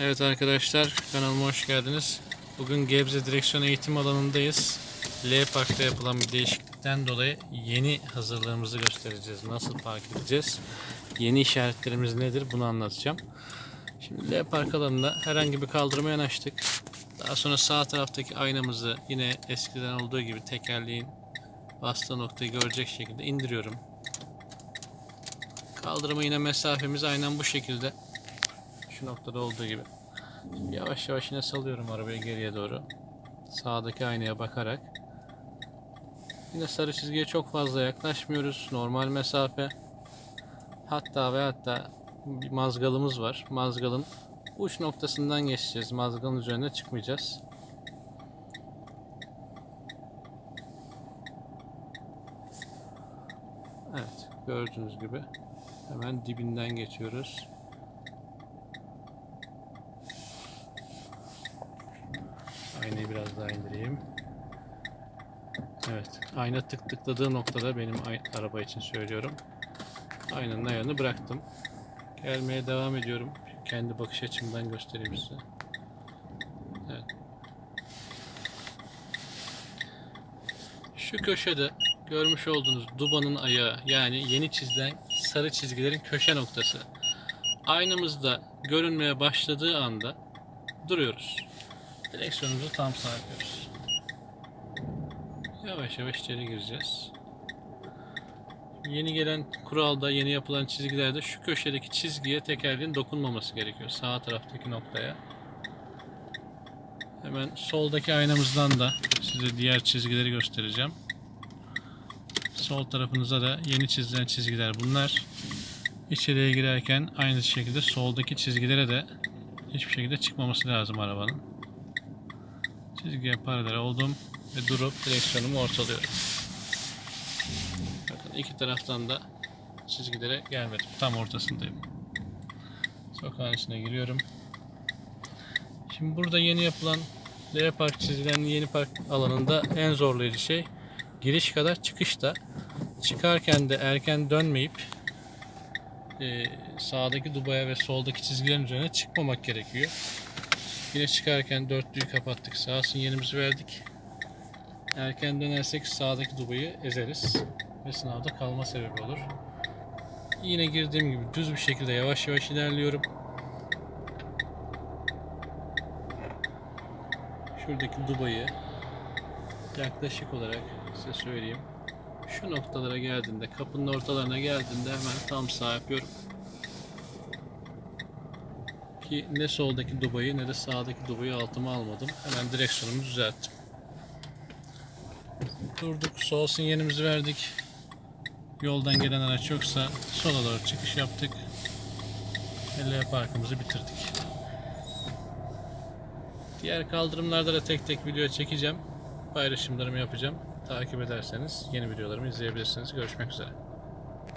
Evet arkadaşlar kanalıma hoş geldiniz. Bugün Gebze direksiyon eğitim alanındayız. L Park'ta yapılan bir değişiklikten dolayı yeni hazırlığımızı göstereceğiz. Nasıl park edeceğiz? Yeni işaretlerimiz nedir? Bunu anlatacağım. Şimdi L Park alanında herhangi bir kaldırıma yanaştık. Daha sonra sağ taraftaki aynamızı yine eskiden olduğu gibi tekerleğin bastığı noktayı görecek şekilde indiriyorum. Kaldırıma yine mesafemiz aynen bu şekilde. Şu noktada olduğu gibi. Şimdi yavaş yavaş yine salıyorum arabayı geriye doğru. Sağdaki aynaya bakarak. Yine sarı çizgiye çok fazla yaklaşmıyoruz. Normal mesafe. Hatta ve hatta bir mazgalımız var. Mazgalın uç noktasından geçeceğiz. Mazgalın üzerine çıkmayacağız. Evet, gördüğünüz gibi hemen dibinden geçiyoruz. Aynayı biraz daha indireyim. Evet, ayna tık tıkladığı noktada benim araba için söylüyorum. Aynanın ayarını bıraktım. Gelmeye devam ediyorum. Kendi bakış açımdan göstereyim size. Evet. Şu köşede görmüş olduğunuz dubanın ayağı yani yeni çizilen sarı çizgilerin köşe noktası. Aynamızda görünmeye başladığı anda duruyoruz. Direksiyonumuzu tam sağ yapıyoruz. Yavaş yavaş içeri gireceğiz. Yeni gelen kuralda, yeni yapılan çizgilerde şu köşedeki çizgiye tekerleğin dokunmaması gerekiyor. Sağ taraftaki noktaya. Hemen soldaki aynamızdan da size diğer çizgileri göstereceğim. Sol tarafınıza da yeni çizilen çizgiler bunlar. İçeriye girerken aynı şekilde soldaki çizgilere de hiçbir şekilde çıkmaması lazım arabanın. Çizgiye paralel oldum ve durup direksiyonumu ortalıyorum. Bakın iki taraftan da çizgilere gelmedim. Tam ortasındayım. Sokağın içine giriyorum. Şimdi burada yeni yapılan L park çizilen yeni park alanında en zorlayıcı şey giriş kadar çıkışta. Çıkarken de erken dönmeyip e, sağdaki dubaya ve soldaki çizgilerin üzerine çıkmamak gerekiyor. Yine çıkarken dörtlüyü kapattık. Sağ sinyalimizi verdik. Erken dönersek sağdaki dubayı ezeriz. Ve sınavda kalma sebebi olur. Yine girdiğim gibi düz bir şekilde yavaş yavaş ilerliyorum. Şuradaki dubayı yaklaşık olarak size söyleyeyim. Şu noktalara geldiğinde, kapının ortalarına geldiğinde hemen tam sağ yapıyorum. Ki ne soldaki dubayı ne de sağdaki dubayı altıma almadım. Hemen direksiyonumu düzelttim. Durduk, sol sinyalimizi verdik. Yoldan gelen araç yoksa sola doğru çıkış yaptık. L parkımızı bitirdik. Diğer kaldırımlarda da tek tek video çekeceğim. Paylaşımlarımı yapacağım. Takip ederseniz yeni videolarımı izleyebilirsiniz. Görüşmek üzere.